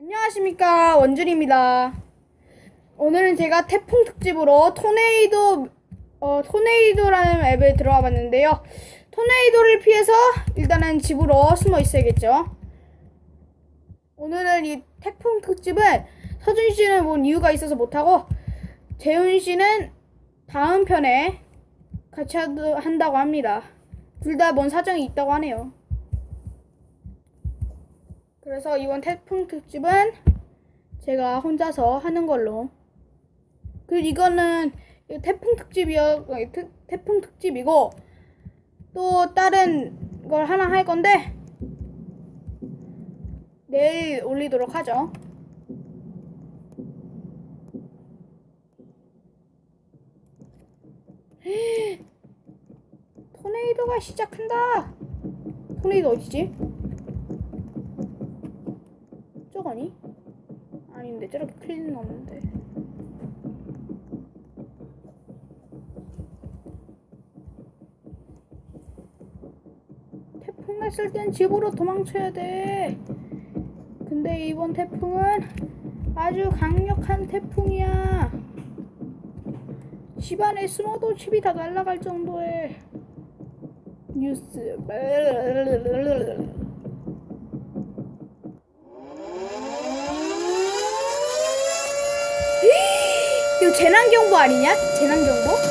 안녕하십니까 원준입니다. 오늘은 제가 태풍 특집으로 토네이도 어, 토네이도라는 앱에 들어와 봤는데요. 토네이도를 피해서 일단은 집으로 숨어 있어야겠죠. 오늘은 이 태풍 특집은 서준 씨는 뭔 이유가 있어서 못하고 재훈 씨는 다음 편에 같이 하- 한다고 합니다. 둘 다 뭔 사정이 있다고 하네요. 그래서 이번 태풍 특집은 제가 혼자서 하는 걸로. 그 이거는 이 태풍 특집이요, 태풍 특집이고 또 다른 걸 하나 할 건데 내일 올리도록 하죠. 토네이도가 시작한다. 토네이도 어디지? 저거니? 아닌데 저렇게 클리는 없는데. 태풍 났을 땐 집으로 도망쳐야 돼. 근데 이번 태풍은 아주 강력한 태풍이야. 집 안에 숨어도 집이 다 날아갈 정도의 뉴스 이거 재난경보 아니냐? 재난경보?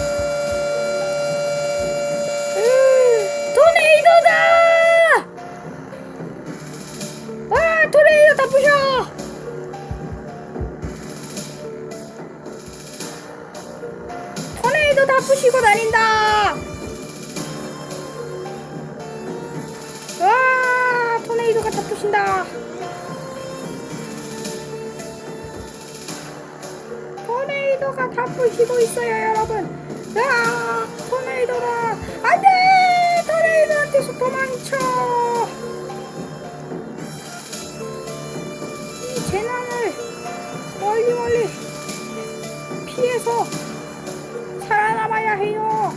토네이도가 다 부시고 있어요, 여러분. 아, 토네이도다. 안 돼! 토네이도한테서 도망쳐! 이 재난을 멀리 멀리 피해서 살아남아야 해요.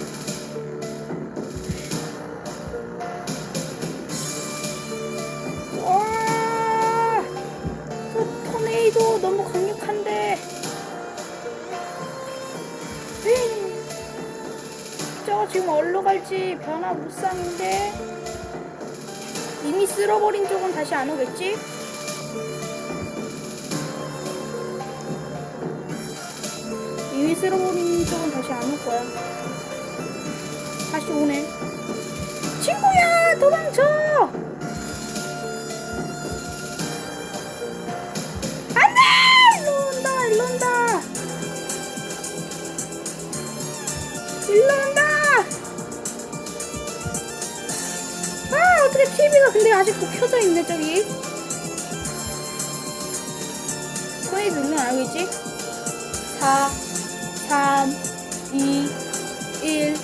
지금 어디로 갈지 변화 무쌍인데 이미 쓸어버린 쪽은 다시 안 오겠지? 이미 쓸어버린 쪽은 다시 안 올 거야. 다시 오네. 친구야, 도망쳐! TV가 근데 아직도 켜져 있네, 저기. 소리 누르면 알겠지? 4, 3, 2, 1.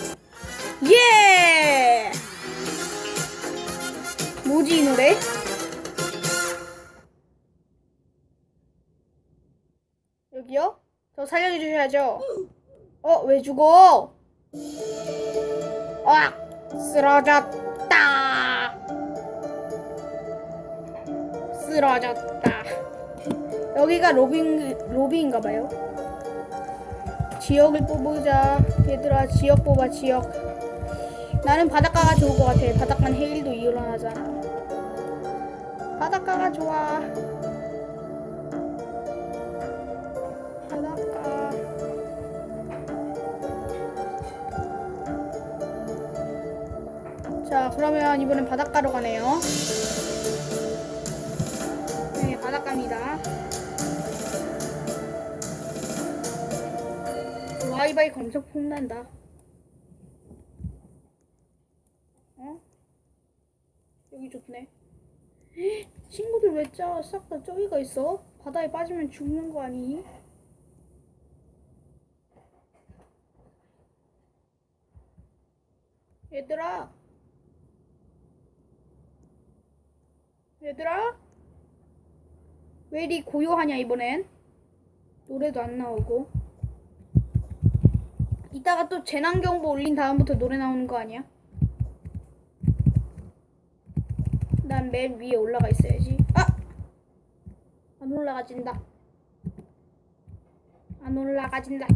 예! 뭐지, 이 노래? 여기요? 저 살려주셔야죠. 어, 왜 죽어? 아, 쓰러졌 쓰러졌다. 여기가 로빈 로비인가봐요. 지역을 뽑으자. 얘들아, 지역 뽑아, 지역. 나는 바닷가가 좋을 것 같아. 바닷가는 해일도 일어나잖아. 바닷가가 좋아. 바닷가. 자, 그러면 이번엔 바닷가로 가네요. 네, 바닷가입니다. 와이바이 검색 폼난다. 어? 여기 좋네. 헉, 친구들 왜 짜? 싹다 저기가 있어? 바다에 빠지면 죽는 거 아니? 얘들아. 얘들아? 왜 이리 고요하냐 이번엔? 노래도 안 나오고. 이따가 또 재난경보 올린 다음부터 노래 나오는 거 아니야? 난 맨 위에 올라가 있어야지. 아! 안 올라가진다. 안 올라가진다.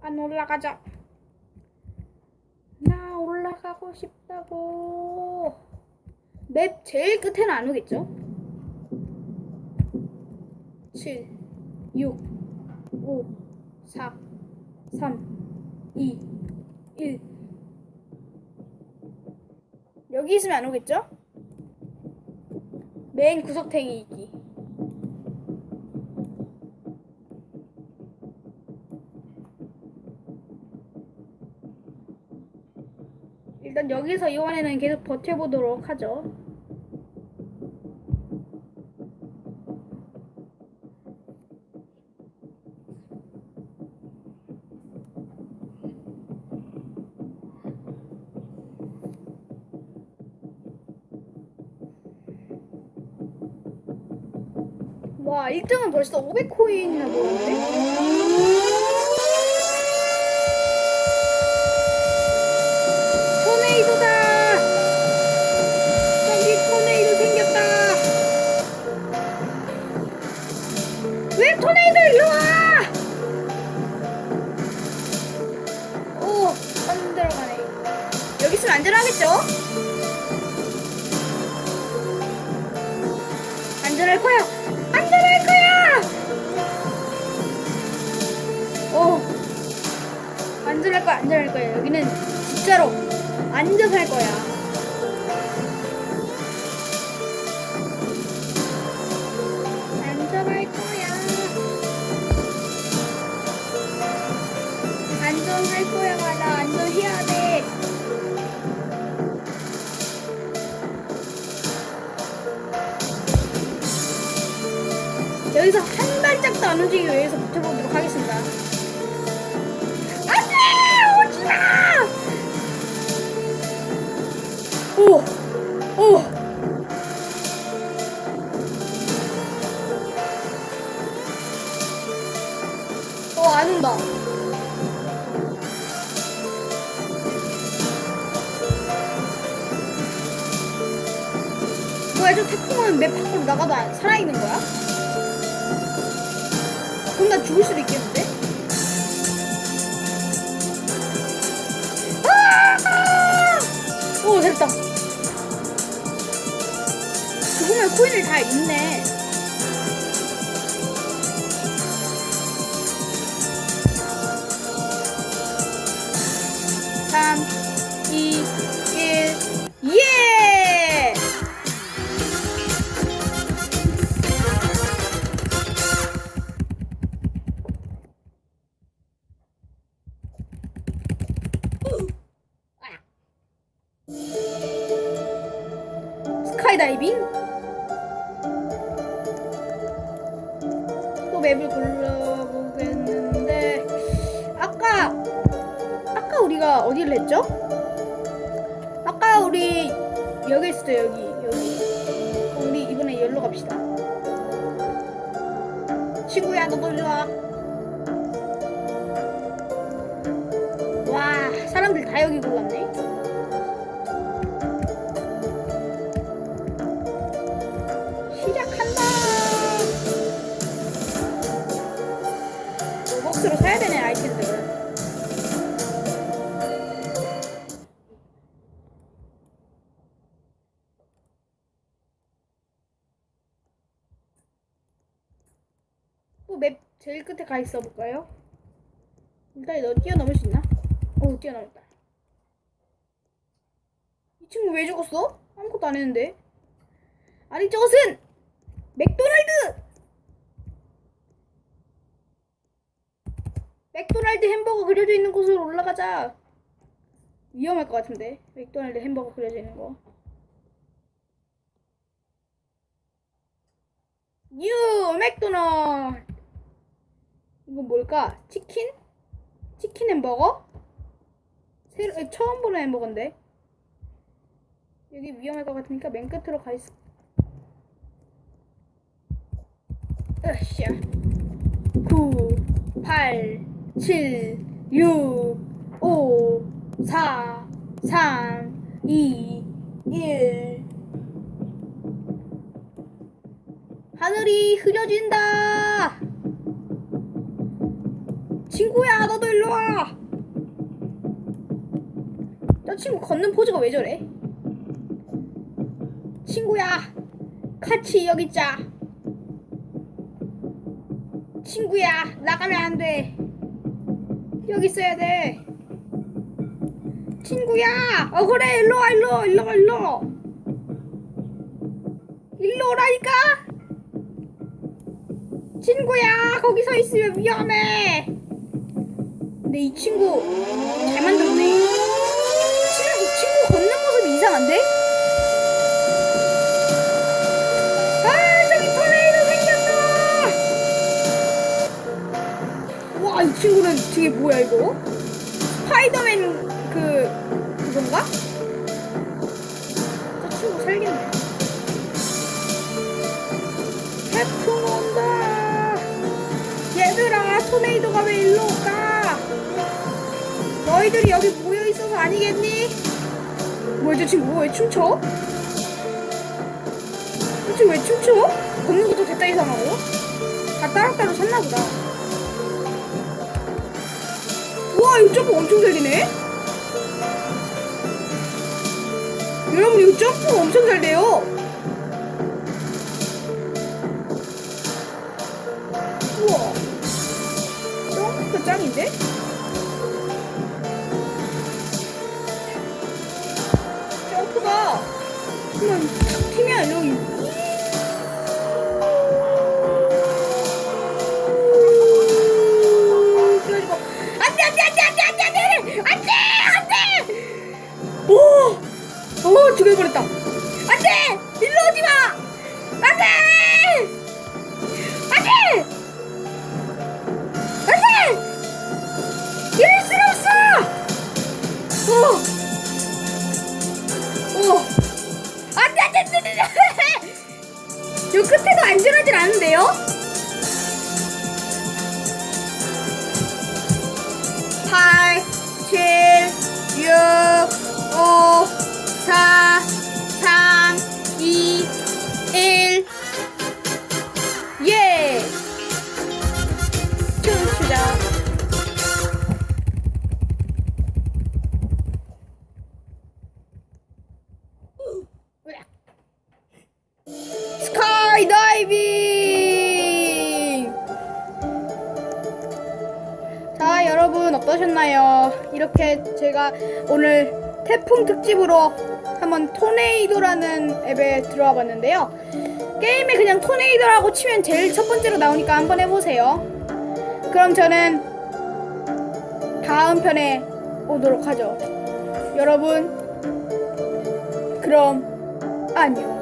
안 올라가자. 나 올라가고 싶다고. 맵 제일 끝에는 안 오겠죠? 7, 6, 5, 4, 3, 2, 1. 여기 있으면 안 오겠죠? 맨 구석탱이 있기. 일단 여기서 이번에는 계속 버텨보도록 하죠. 와, 1등은 벌써 500코인이나 모았는데? 토네 안전할 거야, 안전할 거야. 여기는 진짜로 앉아서 할 거야. 안전할 거야. 안전할 거야. 나 안전해야 돼. 여기서 한 발짝도 안 움직이기 위해서 버텨보도록 하겠습니다. 오! 오! 어, 안 온다. 뭐야, 저 태풍은 맵 밖으로 나가도 안- 살아있는 거야? 그럼 나 죽을 수도 있겠는데? 오, 됐다. 죽으면 코인을 다 잃네. 삼, 또 맵을 골라보겠는데 아까 아까 우리가 어디를 했죠? 아까 우리 여기 있었죠 여기 여기 어, 우리 이번에 열로 갑시다 친구야 너도 일로 와. 와 사람들 다 여기 골랐네 가 있어 볼까요? 일단 너 뛰어넘을 수 있나? 오 뛰어넘었다. 이 친구 왜 죽었어? 아무것도 안 했는데. 아니 저것은 맥도날드! 맥도날드 햄버거 그려져 있는 곳으로 올라가자. 위험할 것 같은데 맥도날드 햄버거 그려져 있는 거. 뉴 맥도날드. 이건 뭘까? 치킨? 치킨 햄버거? 새로 에, 처음 보는 햄버거인데. 여기 위험할 것 같으니까 맨 끝으로 가 있어. 으쌰. 9, 8, 7, 6, 5, 4, 3, 2, 1. 하늘이 흐려진다. 친구야, 너도 일로 와. 저 친구 걷는 포즈가 왜 저래? 친구야, 같이 여기 있자. 친구야, 나가면 안 돼. 여기 있어야 돼. 친구야, 어 그래, 일로 와, 일로, 일로 와, 일로. 와. 일로 오라니까. 친구야, 거기 서 있으면 위험해. 근데 이 친구 잘 만들었네. 친구, 친구 걷는 모습이 이상한데? 아, 저기 토네이도 생겼다. 와, 이 친구는 되게 뭐야 이거? 스파이더맨 그 그건가? 저 친구 살겠네. 태풍 온다. 얘들아, 토네이도가 왜 일로 올까? 너희들이 여기 모여 있어서 아니겠니? 뭐야, 저 친구 왜 춤춰? 저 친구 왜 춤춰? 걷는 것도 됐다 이상하고. 다 따로따로 샀나 보다. 우와, 이거 점프 엄청 잘 되네? 여러분, 이거 점프가 엄청 잘 돼요. 우와. 점프가 짱인데? 이렇게 제가 오늘 태풍 특집으로 한번 토네이도라는 앱에 들어와 봤는데요. 게임에 그냥 토네이도라고 치면 제일 첫 번째로 나오니까 한번 해보세요. 그럼 저는 다음 편에 오도록 하죠. 여러분, 그럼 안녕.